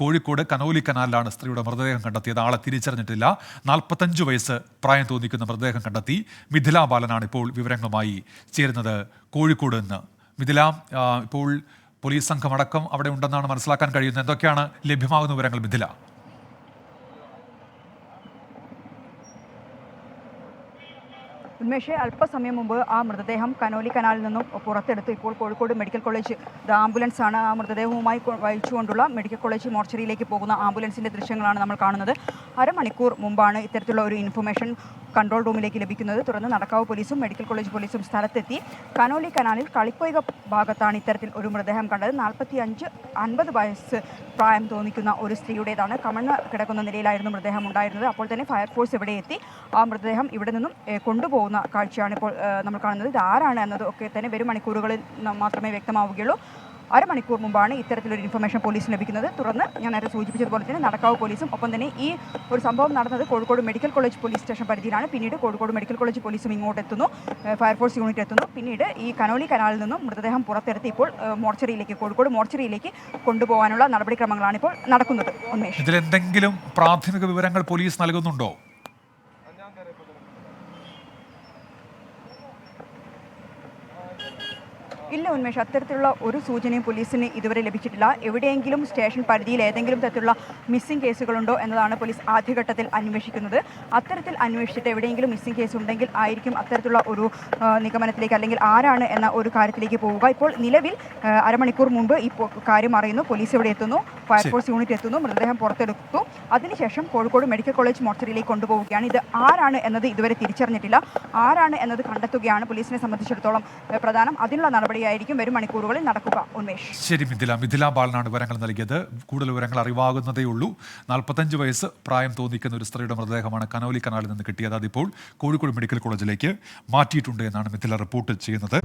Kozhikode Conolly കനാലിലാണ് സ്ത്രീയുടെ മൃതദേഹം കണ്ടെത്തിയത്. ആളെ തിരിച്ചറിഞ്ഞിട്ടില്ല. നാൽപ്പത്തഞ്ച് വയസ്സ് പ്രായം തോന്നിക്കുന്ന മൃതദേഹം കണ്ടെത്തി. മിഥില ബാലനാണ് ഇപ്പോൾ വിവരങ്ങളുമായി ചേരുന്നത്. കോഴിക്കോട് നിന്ന് മിഥില ഇപ്പോൾ പോലീസ് സംഘം അടക്കം അവിടെ ഉണ്ടെന്നാണ് മനസ്സിലാക്കാൻ കഴിയുന്നത്. എന്തൊക്കെയാണ് ലഭ്യമാകുന്ന വിവരങ്ങൾ മിഥില? ഉന്മേഷ് അല്പസമയം മുമ്പ് ആ മൃതദേഹം കനോലി കനാലിൽ നിന്നും പുറത്തെടുത്ത്. ഇപ്പോൾ കോഴിക്കോട് മെഡിക്കൽ കോളേജ് ആംബുലൻസ് ആണ് ആ മൃതദേഹവുമായി വഹിച്ചുകൊണ്ടുള്ള മെഡിക്കൽ കോളേജ് മോർച്ചറിയിലേക്ക് പോകുന്ന ആംബുലൻസിന്റെ ദൃശ്യങ്ങളാണ് നമ്മൾ കാണുന്നത്. അരമണിക്കൂർ മുമ്പാണ് ഇത്തരത്തിലുള്ള ഒരു ഇൻഫർമേഷൻ കൺട്രോൾ റൂമിലേക്ക് ലഭിക്കുന്നത്. തുടർന്ന് നടക്കാവ് പോലീസും മെഡിക്കൽ കോളേജ് പോലീസും സ്ഥലത്തെത്തി. കനോലി കനാലിൽ കളിപ്പൊയ്ക ഭാഗത്താണ് ഇത്തരത്തിൽ ഒരു മൃതദേഹം കണ്ടത്. നാൽപ്പത്തി അഞ്ച് അൻപത് വയസ്സ് പ്രായം തോന്നിക്കുന്ന ഒരു സ്ത്രീയുടേതാണ് കമണ്ണ് കിടക്കുന്ന നിലയിലായിരുന്നു മൃതദേഹം ഉണ്ടായിരുന്നത്. അപ്പോൾ തന്നെ ഫയർഫോഴ്സ് ഇവിടെ എത്തി. ആ മൃതദേഹം ഇവിടെ നിന്നും കൊണ്ടുപോകുന്ന കാഴ്ചയാണ് ഇപ്പോൾ നമ്മൾ കാണുന്നത്. ഇത് ആരാണ് എന്നത് ഒക്കെ തന്നെ വരും മണിക്കൂറുകളിൽ മാത്രമേ വ്യക്തമാവുകയുള്ളൂ. അരമണിക്കൂർ മുമ്പാണ് ഇത്തരത്തിലൊരു ഇൻഫർമേഷൻ പോലീസിന് ലഭിക്കുന്നത്. തുടർന്ന് ഞാൻ നേരത്തെ സൂചിപ്പിച്ചതുപോലെ തന്നെ നടക്കാവ് പോലീസും ഒപ്പം തന്നെ ഈ ഒരു സംഭവം നടന്നത് Kozhikode medical college police station പരിധിയിലാണ്. പിന്നീട് കോഴിക്കോട് മെഡിക്കൽ കോളേജ് പോലീസും ഇങ്ങോട്ട് എത്തുന്നു. ഫയർഫോഴ്സ് യൂണിറ്റ് എത്തുന്നു. പിന്നീട് ഈ കനോലി കനാലിൽ നിന്നും മൃതദേഹം പുറത്തെടുത്ത് ഇപ്പോൾ മോർച്ചറിയിലേക്ക് കോഴിക്കോട് മോർച്ചറിയിലേക്ക് കൊണ്ടുപോകാനുള്ള നടപടിക്രമങ്ങളാണ് ഇപ്പോൾ നടക്കുന്നത്. ഉന്മേഷ്. ഇതിലെന്തെങ്കിലും പ്രാഥമിക വിവരങ്ങൾ പോലീസ് നൽകുന്നുണ്ടോ? ഇല്ല ഉന്മേഷ് അത്തരത്തിലുള്ള ഒരു സൂചനയും പോലീസിന് ഇതുവരെ ലഭിച്ചിട്ടില്ല. എവിടെയെങ്കിലും സ്റ്റേഷൻ പരിധിയിൽ ഏതെങ്കിലും തരത്തിലുള്ള മിസ്സിംഗ് കേസുകളുണ്ടോ എന്നതാണ് പോലീസ് ആദ്യഘട്ടത്തിൽ അന്വേഷിക്കുന്നത്. അത്തരത്തിൽ അന്വേഷിച്ചിട്ട് എവിടെയെങ്കിലും മിസ്സിംഗ് കേസ് ഉണ്ടെങ്കിൽ ആയിരിക്കും അത്തരത്തിലുള്ള ഒരു നിഗമനത്തിലേക്ക് അല്ലെങ്കിൽ ആരാണ് എന്ന ഒരു കാര്യത്തിലേക്ക് പോവുക. ഇപ്പോൾ നിലവിൽ അരമണിക്കൂർ മുമ്പ് ഈ കാര്യം അറിയുന്നു. പോലീസ് ഇവിടെ എത്തുന്നു. ഫയർഫോഴ്സ് യൂണിറ്റ് എത്തുന്നു. മൃതദേഹം പുറത്തെടുത്തു. അതിനുശേഷം കോഴിക്കോട് മെഡിക്കൽ കോളേജ് മോർച്ചറിയിലേക്ക് കൊണ്ടുപോവുകയാണ്. ഇത് ആരാണ് എന്നത് ഇതുവരെ തിരിച്ചറിഞ്ഞിട്ടില്ല. ആരാണ് എന്നത് കണ്ടെത്തുകയാണ് പോലീസിനെ സംബന്ധിച്ചിടത്തോളം പ്രധാനം. അതിനുള്ള നടപടിയായിരിക്കും വരും മണിക്കൂറുകളിൽ നടക്കുക. ഉന്മേഷ്. ശരി മിഥില. മിഥില ബാലനാണ് വിവരങ്ങൾ നൽകിയത്. കൂടുതൽ വിവരങ്ങൾ അറിവാകുന്നതേ ഉള്ളൂ. നാൽപ്പത്തഞ്ച് വയസ്സ് പ്രായം തോന്നിക്കുന്ന ഒരു സ്ത്രീയുടെ മൃതദേഹമാണ് കനോലി കനാലിൽ നിന്ന് കിട്ടിയത്. അതിപ്പോൾ കോഴിക്കോട് മെഡിക്കൽ കോളേജിലേക്ക് മാറ്റിയിട്ടുണ്ട് എന്നാണ് മിഥില റിപ്പോർട്ട് ചെയ്യുന്നത്.